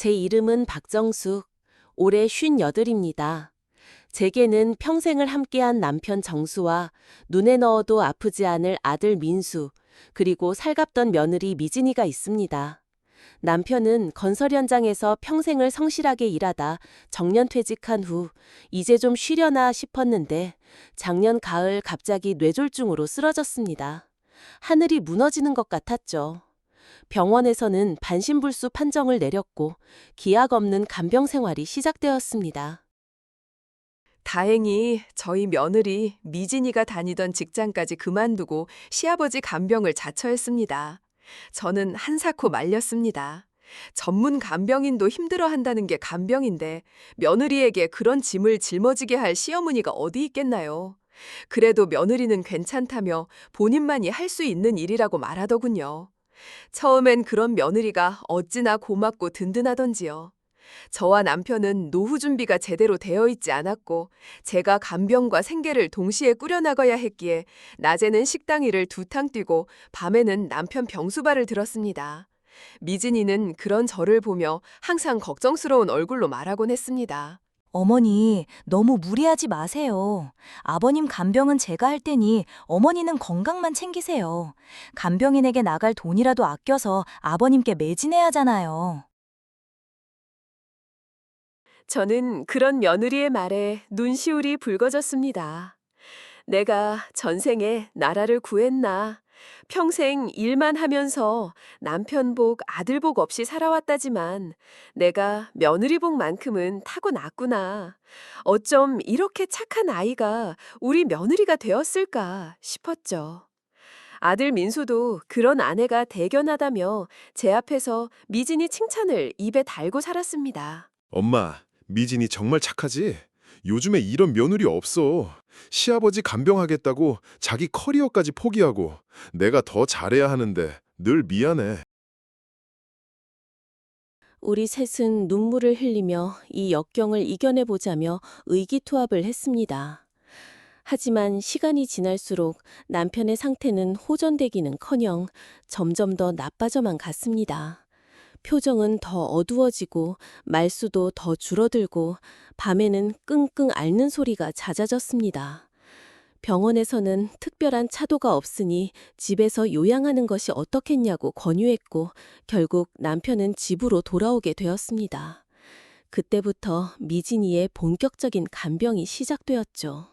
제 이름은 박정숙. 올해 58입니다. 제게는 평생을 함께한 남편 정수와 눈에 넣어도 아프지 않을 아들 민수, 그리고 살갑던 며느리 미진이가 있습니다. 남편은 건설 현장에서 평생을 성실하게 일하다 정년 퇴직한 후 이제 좀 쉬려나 싶었는데 작년 가을 갑자기 뇌졸중으로 쓰러졌습니다. 하늘이 무너지는 것 같았죠. 병원에서는 반신불수 판정을 내렸고 기약 없는 간병 생활이 시작되었습니다. 다행히 저희 며느리 미진이가 다니던 직장까지 그만두고 시아버지 간병을 자처했습니다. 저는 한사코 말렸습니다. 전문 간병인도 힘들어 한다는 게 간병인데 며느리에게 그런 짐을 짊어지게 할 시어머니가 어디 있겠나요? 그래도 며느리는 괜찮다며 본인만이 할 수 있는 일이라고 말하더군요. 처음엔 그런 며느리가 어찌나 고맙고 든든하던지요. 저와 남편은 노후 준비가 제대로 되어 있지 않았고 제가 간병과 생계를 동시에 꾸려나가야 했기에 낮에는 식당 일을 두탕 뛰고 밤에는 남편 병수발을 들었습니다. 미진이는 그런 저를 보며 항상 걱정스러운 얼굴로 말하곤 했습니다. 어머니, 너무 무리하지 마세요. 아버님 간병은 제가 할 테니 어머니는 건강만 챙기세요. 간병인에게 나갈 돈이라도 아껴서 아버님께 매진해야 하잖아요. 저는 그런 며느리의 말에 눈시울이 붉어졌습니다. 내가 전생에 나라를 구했나. 평생 일만 하면서 남편 복, 아들 복 없이 살아왔다지만 내가 며느리 복만큼은 타고났구나. 어쩜 이렇게 착한 아이가 우리 며느리가 되었을까 싶었죠. 아들 민수도 그런 아내가 대견하다며 제 앞에서 미진이 칭찬을 입에 달고 살았습니다. 엄마, 미진이 정말 착하지? 요즘에 이런 며느리 없어. 시아버지 간병하겠다고 자기 커리어까지 포기하고 내가 더 잘해야 하는데 늘 미안해. 우리 셋은 눈물을 흘리며 이 역경을 이겨내보자며 의기투합을 했습니다. 하지만 시간이 지날수록 남편의 상태는 호전되기는커녕 점점 더 나빠져만 갔습니다. 표정은 더 어두워지고 말수도 더 줄어들고 밤에는 끙끙 앓는 소리가 잦아졌습니다. 병원에서는 특별한 차도가 없으니 집에서 요양하는 것이 어떻겠냐고 권유했고 결국 남편은 집으로 돌아오게 되었습니다. 그때부터 미진이의 본격적인 간병이 시작되었죠.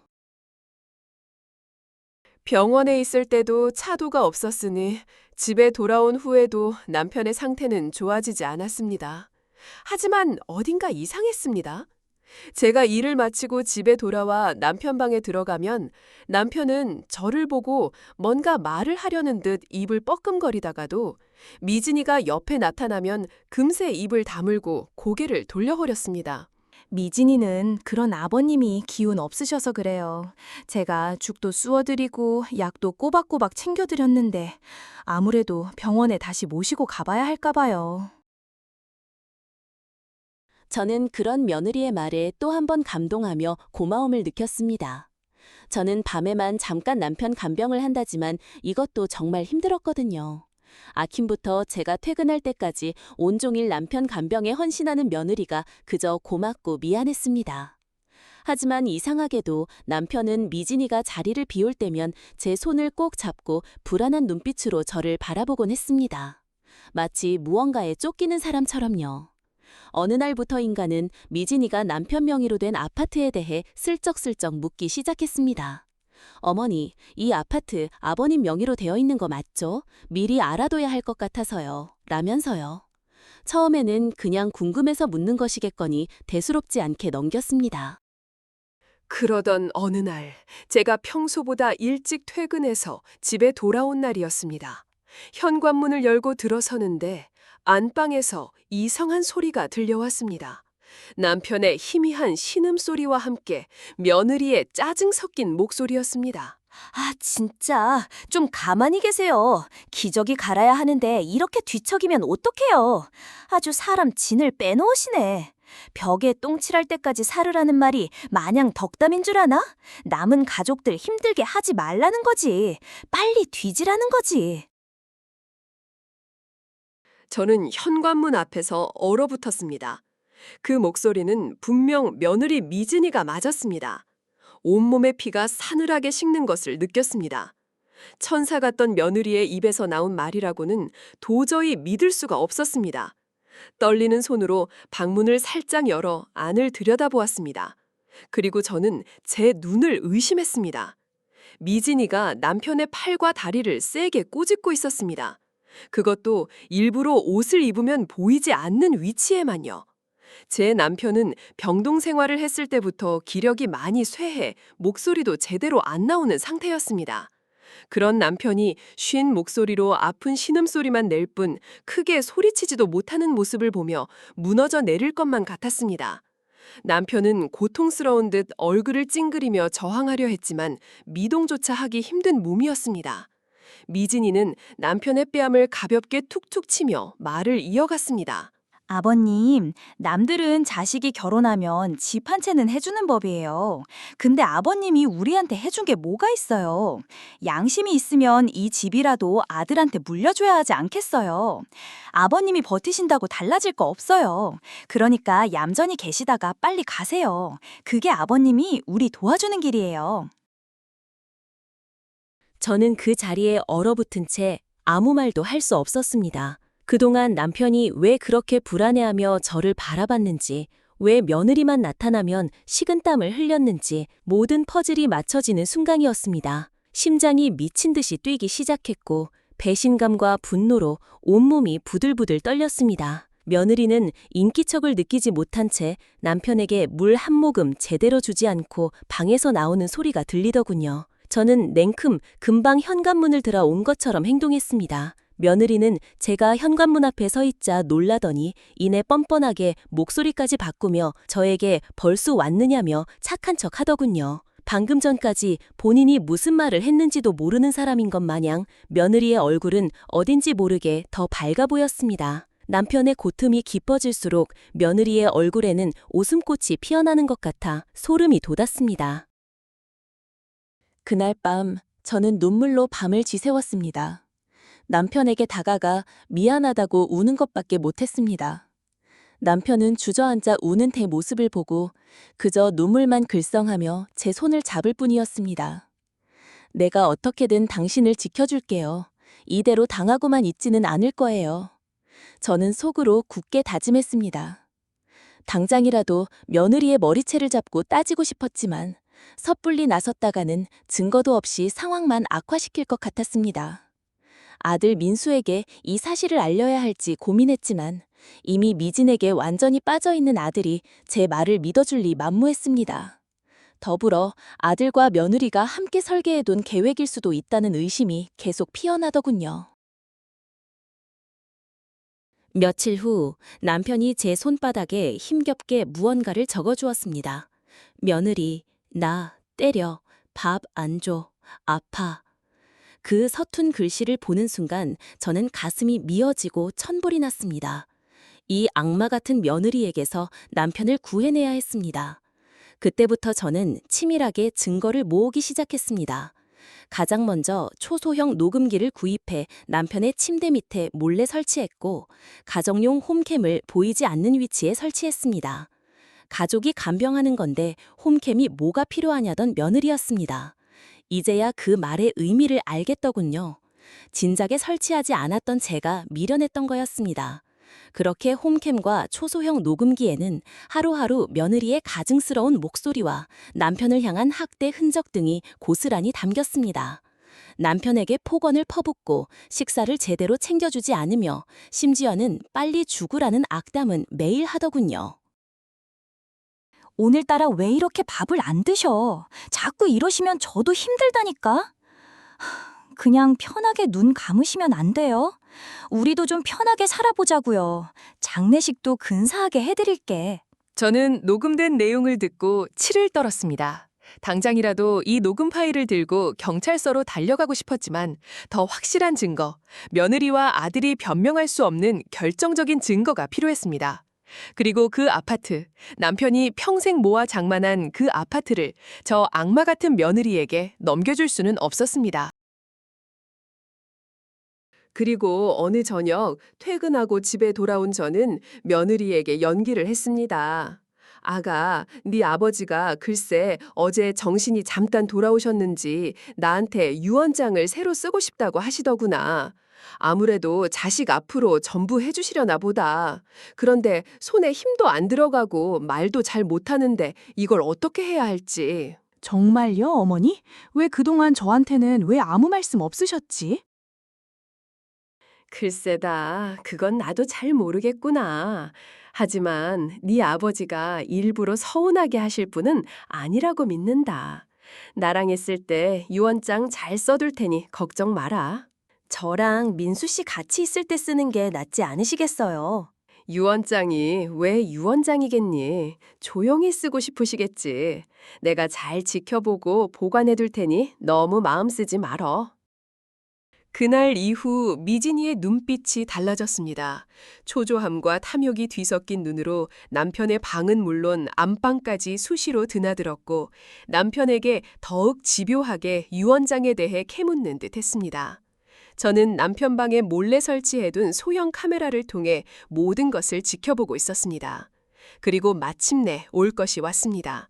병원에 있을 때도 차도가 없었으니 집에 돌아온 후에도 남편의 상태는 좋아지지 않았습니다. 하지만 어딘가 이상했습니다. 제가 일을 마치고 집에 돌아와 남편 방에 들어가면 남편은 저를 보고 뭔가 말을 하려는 듯 입을 뻐끔거리다가도 미진이가 옆에 나타나면 금세 입을 다물고 고개를 돌려버렸습니다. 미진이는 그런 아버님이 기운 없으셔서 그래요. 제가 죽도 쑤어드리고 약도 꼬박꼬박 챙겨드렸는데 아무래도 병원에 다시 모시고 가봐야 할까 봐요. 저는 그런 며느리의 말에 또 한 번 감동하며 고마움을 느꼈습니다. 저는 밤에만 잠깐 남편 간병을 한다지만 이것도 정말 힘들었거든요. 아침부터 제가 퇴근할 때까지 온종일 남편 간병에 헌신하는 며느리가 그저 고맙고 미안했습니다. 하지만 이상하게도 남편은 미진이가 자리를 비울 때면 제 손을 꼭 잡고 불안한 눈빛으로 저를 바라보곤 했습니다. 마치 무언가에 쫓기는 사람처럼요. 어느 날부터인가는 미진이가 남편 명의로 된 아파트에 대해 슬쩍슬쩍 묻기 시작했습니다. 어머니, 이 아파트 아버님 명의로 되어 있는 거 맞죠? 미리 알아둬야 할 것 같아서요. 라면서요. 처음에는 그냥 궁금해서 묻는 것이겠거니 대수롭지 않게 넘겼습니다. 그러던 어느 날, 제가 평소보다 일찍 퇴근해서 집에 돌아온 날이었습니다. 현관문을 열고 들어서는데 안방에서 이상한 소리가 들려왔습니다. 남편의 희미한 신음소리와 함께 며느리의 짜증 섞인 목소리였습니다. 아, 진짜. 좀 가만히 계세요. 기저귀 갈아야 하는데 이렇게 뒤척이면 어떡해요. 아주 사람 진을 빼놓으시네. 벽에 똥칠할 때까지 살으라는 말이 마냥 덕담인 줄 아나? 남은 가족들 힘들게 하지 말라는 거지. 빨리 뒤지라는 거지. 저는 현관문 앞에서 얼어붙었습니다. 그 목소리는 분명 며느리 미진이가 맞았습니다. 온몸의 피가 사늘하게 식는 것을 느꼈습니다. 천사 같던 며느리의 입에서 나온 말이라고는 도저히 믿을 수가 없었습니다. 떨리는 손으로 방문을 살짝 열어 안을 들여다보았습니다. 그리고 저는 제 눈을 의심했습니다. 미진이가 남편의 팔과 다리를 세게 꼬집고 있었습니다. 그것도 일부러 옷을 입으면 보이지 않는 위치에만요. 제 남편은 병동 생활을 했을 때부터 기력이 많이 쇠해 목소리도 제대로 안 나오는 상태였습니다. 그런 남편이 쉰 목소리로 아픈 신음소리만 낼 뿐 크게 소리치지도 못하는 모습을 보며 무너져 내릴 것만 같았습니다. 남편은 고통스러운 듯 얼굴을 찡그리며 저항하려 했지만 미동조차 하기 힘든 몸이었습니다. 미진이는 남편의 뺨을 가볍게 툭툭 치며 말을 이어갔습니다. 아버님, 남들은 자식이 결혼하면 집 한 채는 해주는 법이에요. 근데 아버님이 우리한테 해준 게 뭐가 있어요? 양심이 있으면 이 집이라도 아들한테 물려줘야 하지 않겠어요? 아버님이 버티신다고 달라질 거 없어요. 그러니까 얌전히 계시다가 빨리 가세요. 그게 아버님이 우리 도와주는 길이에요. 저는 그 자리에 얼어붙은 채 아무 말도 할 수 없었습니다. 그동안 남편이 왜 그렇게 불안해하며 저를 바라봤는지, 왜 며느리만 나타나면 식은땀을 흘렸는지 모든 퍼즐이 맞춰지는 순간이었습니다. 심장이 미친 듯이 뛰기 시작했고 배신감과 분노로 온몸이 부들부들 떨렸습니다. 며느리는 인기척을 느끼지 못한 채 남편에게 물 한 모금 제대로 주지 않고 방에서 나오는 소리가 들리더군요. 저는 냉큼 금방 현관문을 들어 온 것처럼 행동했습니다. 며느리는 제가 현관문 앞에 서 있자 놀라더니 이내 뻔뻔하게 목소리까지 바꾸며 저에게 벌써 왔느냐며 착한 척 하더군요. 방금 전까지 본인이 무슨 말을 했는지도 모르는 사람인 것 마냥 며느리의 얼굴은 어딘지 모르게 더 밝아 보였습니다. 남편의 고tum이 깊어질수록 며느리의 얼굴에는 웃음꽃이 피어나는 것 같아 소름이 돋았습니다. 그날 밤 저는 눈물로 밤을 지새웠습니다. 남편에게 다가가 미안하다고 우는 것밖에 못했습니다. 남편은 주저앉아 우는 제 모습을 보고 그저 눈물만 글썽하며 제 손을 잡을 뿐이었습니다. 내가 어떻게든 당신을 지켜줄게요. 이대로 당하고만 있지는 않을 거예요. 저는 속으로 굳게 다짐했습니다. 당장이라도 며느리의 머리채를 잡고 따지고 싶었지만 섣불리 나섰다가는 증거도 없이 상황만 악화시킬 것 같았습니다. 아들 민수에게 이 사실을 알려야 할지 고민했지만 이미 미진에게 완전히 빠져 있는 아들이 제 말을 믿어줄 리 만무했습니다. 더불어 아들과 며느리가 함께 설계해둔 계획일 수도 있다는 의심이 계속 피어나더군요. 며칠 후 남편이 제 손바닥에 힘겹게 무언가를 적어주었습니다. 며느리, 나, 때려, 밥 안 줘, 아파. 그 서툰 글씨를 보는 순간 저는 가슴이 미어지고 천불이 났습니다. 이 악마 같은 며느리에게서 남편을 구해내야 했습니다. 그때부터 저는 치밀하게 증거를 모으기 시작했습니다. 가장 먼저 초소형 녹음기를 구입해 남편의 침대 밑에 몰래 설치했고 가정용 홈캠을 보이지 않는 위치에 설치했습니다. 가족이 간병하는 건데 홈캠이 뭐가 필요하냐던 며느리였습니다. 이제야 그 말의 의미를 알겠더군요. 진작에 설치하지 않았던 제가 미련했던 거였습니다. 그렇게 홈캠과 초소형 녹음기에는 하루하루 며느리의 가증스러운 목소리와 남편을 향한 학대 흔적 등이 고스란히 담겼습니다. 남편에게 폭언을 퍼붓고 식사를 제대로 챙겨주지 않으며 심지어는 빨리 죽으라는 악담은 매일 하더군요. 오늘따라 왜 이렇게 밥을 안 드셔? 자꾸 이러시면 저도 힘들다니까? 하, 그냥 편하게 눈 감으시면 안 돼요? 우리도 좀 편하게 살아보자고요. 장례식도 근사하게 해드릴게. 저는 녹음된 내용을 듣고 치를 떨었습니다. 당장이라도 이 녹음 파일을 들고 경찰서로 달려가고 싶었지만 더 확실한 증거, 며느리와 아들이 변명할 수 없는 결정적인 증거가 필요했습니다. 그리고 그 아파트, 남편이 평생 모아 장만한 그 아파트를 저 악마 같은 며느리에게 넘겨줄 수는 없었습니다. 그리고 어느 저녁 퇴근하고 집에 돌아온 저는 며느리에게 연기를 했습니다. 아가, 네 아버지가 글쎄 어제 정신이 잠깐 돌아오셨는지 나한테 유언장을 새로 쓰고 싶다고 하시더구나. 아무래도 자식 앞으로 전부 해주시려나 보다. 그런데 손에 힘도 안 들어가고 말도 잘 못하는데 이걸 어떻게 해야 할지. 정말요, 어머니? 왜 그동안 저한테는 왜 아무 말씀 없으셨지? 글쎄다. 그건 나도 잘 모르겠구나. 하지만 네 아버지가 일부러 서운하게 하실 분은 아니라고 믿는다. 나랑 있을 때 유언장 잘 써둘 테니 걱정 마라. 저랑 민수 씨 같이 있을 때 쓰는 게 낫지 않으시겠어요? 유언장이 왜 유언장이겠니? 조용히 쓰고 싶으시겠지. 내가 잘 지켜보고 보관해둘 테니 너무 마음 쓰지 말어. 그날 이후 미진이의 눈빛이 달라졌습니다. 초조함과 탐욕이 뒤섞인 눈으로 남편의 방은 물론 안방까지 수시로 드나들었고 남편에게 더욱 집요하게 유언장에 대해 캐묻는 듯 했습니다. 저는 남편 방에 몰래 설치해둔 소형 카메라를 통해 모든 것을 지켜보고 있었습니다. 그리고 마침내 올 것이 왔습니다.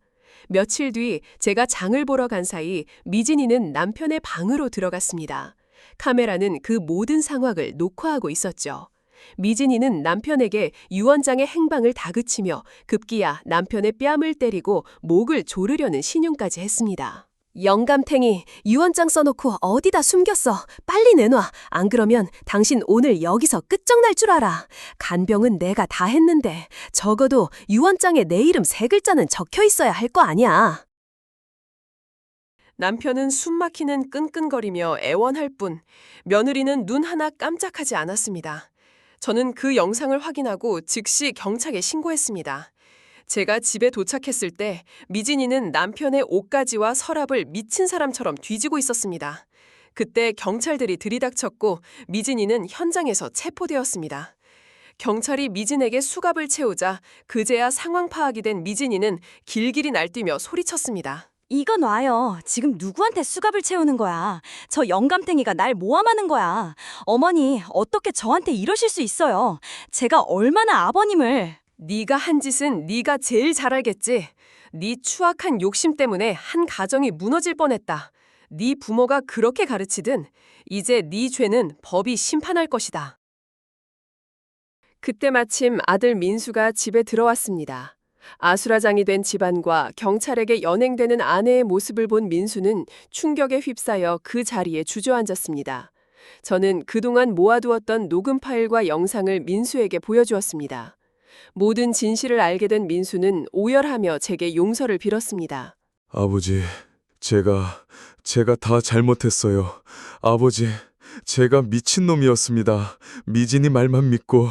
며칠 뒤 제가 장을 보러 간 사이 미진이는 남편의 방으로 들어갔습니다. 카메라는 그 모든 상황을 녹화하고 있었죠. 미진이는 남편에게 유언장의 행방을 다그치며 급기야 남편의 뺨을 때리고 목을 조르려는 신용까지 했습니다. 영감탱이 유언장 써놓고 어디다 숨겼어. 빨리 내놔. 안 그러면 당신 오늘 여기서 끝장날 줄 알아. 간병은 내가 다 했는데 적어도 유언장에 내 이름 세 글자는 적혀 있어야 할 거 아니야. 남편은 숨막히는 끈끈거리며 애원할 뿐 며느리는 눈 하나 깜짝하지 않았습니다. 저는 그 영상을 확인하고 즉시 경찰에 신고했습니다. 제가 집에 도착했을 때 미진이는 남편의 옷가지와 서랍을 미친 사람처럼 뒤지고 있었습니다. 그때 경찰들이 들이닥쳤고 미진이는 현장에서 체포되었습니다. 경찰이 미진에게 수갑을 채우자 그제야 상황 파악이 된 미진이는 길길이 날뛰며 소리쳤습니다. 이거 놔요. 지금 누구한테 수갑을 채우는 거야? 저 영감탱이가 날 모함하는 거야. 어머니, 어떻게 저한테 이러실 수 있어요? 제가 얼마나 아버님을... 네가 한 짓은 네가 제일 잘 알겠지. 네 추악한 욕심 때문에 한 가정이 무너질 뻔했다. 네 부모가 그렇게 가르치든 이제 네 죄는 법이 심판할 것이다. 그때 마침 아들 민수가 집에 들어왔습니다. 아수라장이 된 집안과 경찰에게 연행되는 아내의 모습을 본 민수는 충격에 휩싸여 그 자리에 주저앉았습니다. 저는 그동안 모아두었던 녹음 파일과 영상을 민수에게 보여주었습니다. 모든 진실을 알게 된 민수는 오열하며 제게 용서를 빌었습니다. 아버지, 제가 제가 다 잘못했어요. 아버지, 제가 미친놈이었습니다. 미진이 말만 믿고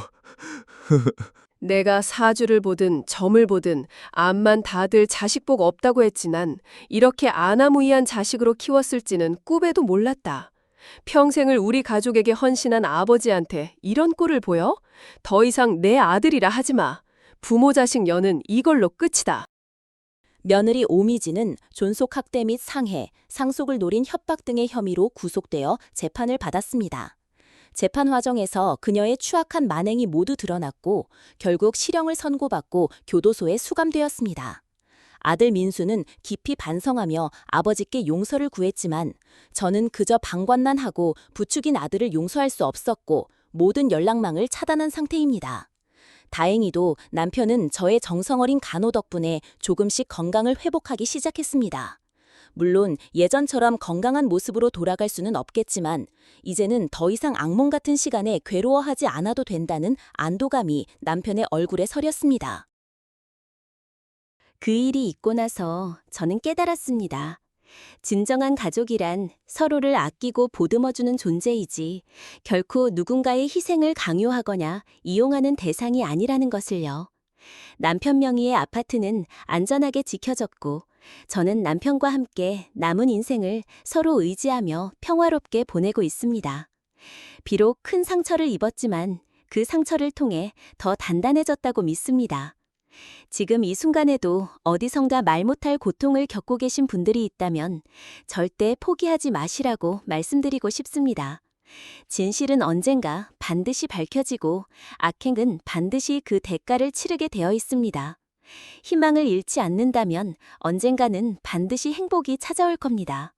내가 사주를 보든 점을 보든 암만 다들 자식복 없다고 했지 난 이렇게 아나무이한 자식으로 키웠을지는 꿈에도 몰랐다. 평생을 우리 가족에게 헌신한 아버지한테 이런 꼴을 보여? 더 이상 내 아들이라 하지 마. 부모 자식 연은 이걸로 끝이다. 며느리 오미진은 존속 학대 및 상해, 상속을 노린 협박 등의 혐의로 구속되어 재판을 받았습니다. 재판 과정에서 그녀의 추악한 만행이 모두 드러났고 결국 실형을 선고받고 교도소에 수감되었습니다. 아들 민수는 깊이 반성하며 아버지께 용서를 구했지만 저는 그저 방관만 하고 부축인 아들을 용서할 수 없었고 모든 연락망을 차단한 상태입니다. 다행히도 남편은 저의 정성어린 간호 덕분에 조금씩 건강을 회복하기 시작했습니다. 물론 예전처럼 건강한 모습으로 돌아갈 수는 없겠지만 이제는 더 이상 악몽 같은 시간에 괴로워하지 않아도 된다는 안도감이 남편의 얼굴에 서렸습니다. 그 일이 있고 나서 저는 깨달았습니다. 진정한 가족이란 서로를 아끼고 보듬어주는 존재이지 결코 누군가의 희생을 강요하거나 이용하는 대상이 아니라는 것을요. 남편 명의의 아파트는 안전하게 지켜졌고 저는 남편과 함께 남은 인생을 서로 의지하며 평화롭게 보내고 있습니다. 비록 큰 상처를 입었지만 그 상처를 통해 더 단단해졌다고 믿습니다. 지금 이 순간에도 어디선가 말 못할 고통을 겪고 계신 분들이 있다면 절대 포기하지 마시라고 말씀드리고 싶습니다. 진실은 언젠가 반드시 밝혀지고 악행은 반드시 그 대가를 치르게 되어 있습니다. 희망을 잃지 않는다면 언젠가는 반드시 행복이 찾아올 겁니다.